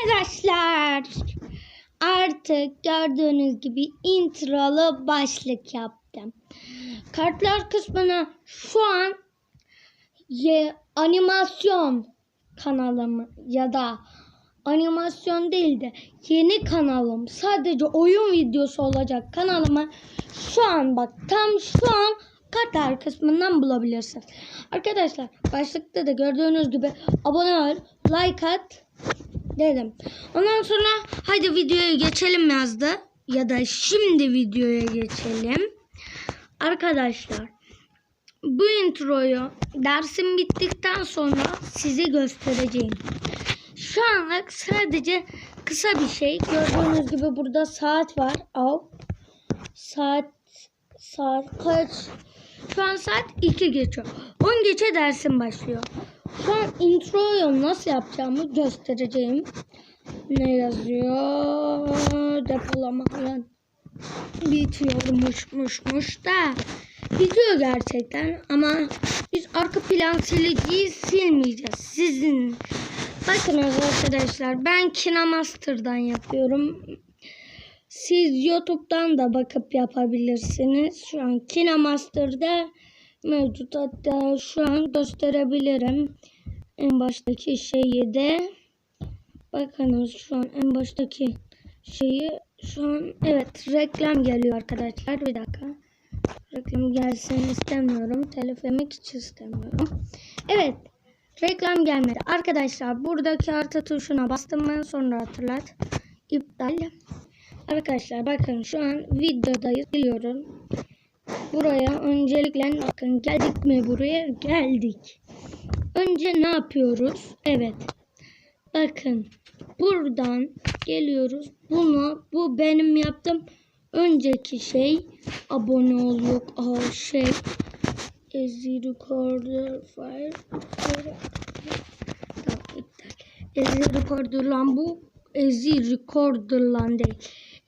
Arkadaşlar artık gördüğünüz gibi introlu başlık yaptım. Kartlar kısmına şu an ye, animasyon kanalım ya da animasyon değil de yeni kanalım sadece oyun videosu olacak kanalımı şu an bak tam şu an kartlar kısmından bulabilirsiniz. Arkadaşlar başlıkta da gördüğünüz gibi abone ol, like at dedim. Ondan sonra hadi videoya geçelim yazdı. Ya da şimdi videoya geçelim. Arkadaşlar bu introyu dersim bittikten sonra size göstereceğim. Şu anlık sadece kısa bir şey. Gördüğünüz gibi burada saat var. Al. Saat saat kaç? Şu an saat 2 geçiyor. 10 geçe dersim başlıyor. An introyu nasıl yapacağımı göstereceğim. Ne yazıyor? Depolama. Bitiyormuşmuşmuş da. Bitiyor gerçekten ama biz arka plan siliciyi silmeyeceğiz. Sizin Bakınız arkadaşlar ben KineMaster'dan yapıyorum. Siz YouTube'dan da bakıp yapabilirsiniz. Şu an KineMaster'da mevcut. Hatta şu an gösterebilirim. En baştaki şeyi de bakınız şu an en baştaki şeyi şu an evet reklam geliyor arkadaşlar. Bir dakika. Reklam gelsin istemiyorum. Telefonik hiç istemiyorum. Evet. Reklam gelmedi. Arkadaşlar buradaki artı tuşuna bastım ben sonra hatırlat. İptal. Arkadaşlar bakın şu an videodayız biliyorum. Buraya öncelikle bakın geldik mi buraya? Geldik. Önce ne yapıyoruz? Evet. Bakın buradan geliyoruz. Bunu bu benim yaptığım önceki şey abone ol yok aa şey Ezi recorder file tamam recorder lan bu Ezi recorder lan değil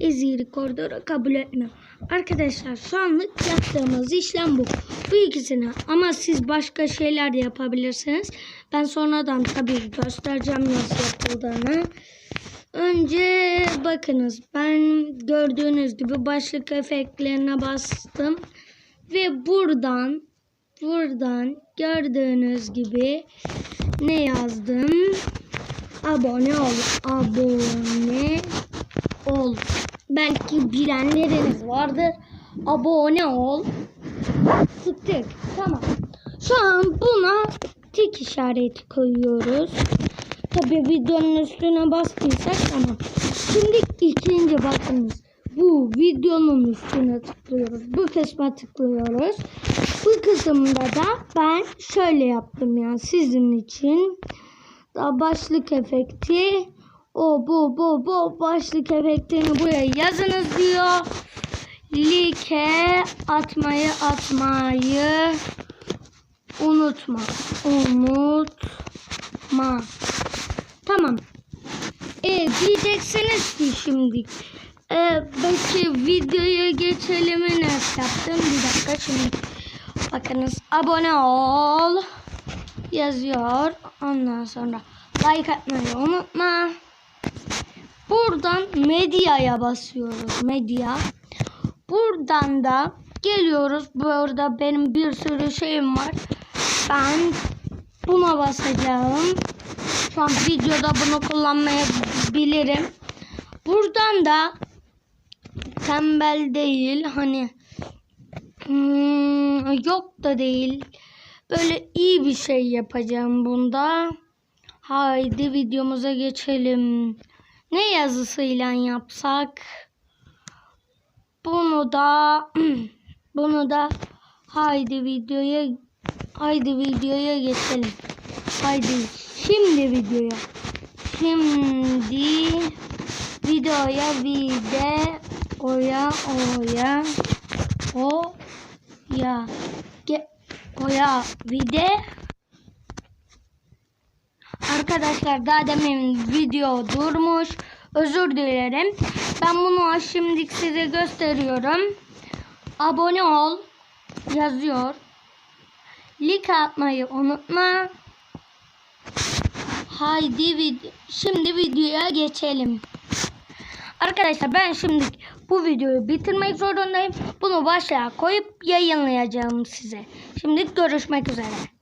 Ezi recorder'ı kabul etmiyor arkadaşlar şu anlık yaptığımız işlem bu bu ikisini ama siz başka şeyler de yapabilirsiniz ben sonradan tabii göstereceğim nasıl yapıldığını Önce bakınız ben gördüğünüz gibi başlık efektlerine bastım ve buradan buradan gördüğünüz gibi ne yazdım? Abone ol. Abone ol. Belki bilenleriniz vardır. Abone ol. Tıktık. Tamam. Şu an buna tik işareti koyuyoruz. Tabii videonun üstüne bastıysak tamam. Şimdi ikinci bakınız. Bu videonun üstüne tıklıyoruz. Bu kısma tıklıyoruz. Bu kısımda da ben şöyle yaptım yani sizin için. Daha başlık efekti. O bu bu bu başlık efektini buraya yazınız diyor. Like atmayı atmayı unutma. Unutma. Tamam. E, diyeceksiniz ki şimdi e, belki videoya geçelim ne yaptım? Bir dakika şimdi. Bakınız abone ol yazıyor. Ondan sonra like atmayı unutma. Buradan medyaya basıyoruz. Medya. Buradan da geliyoruz. Burada benim bir sürü şeyim var. Ben buna basacağım. Şu an videoda bunu kullanmayabilirim. Buradan da tembel değil hani hmm, yok da değil. Böyle iyi bir şey yapacağım bunda. Haydi videomuza geçelim. Ne yazısıyla yapsak? Bunu da bunu da haydi videoya haydi videoya geçelim. Haydi şimdi videoya. Şimdi videoya vide oya oya o ya ge oya vide Arkadaşlar daha demin video durmuş. Özür dilerim. Ben bunu şimdi size gösteriyorum. Abone ol yazıyor. Like atmayı unutma. Haydi vid şimdi videoya geçelim. Arkadaşlar ben şimdi bu videoyu bitirmek zorundayım. Bunu başlığa koyup yayınlayacağım size. Şimdi görüşmek üzere.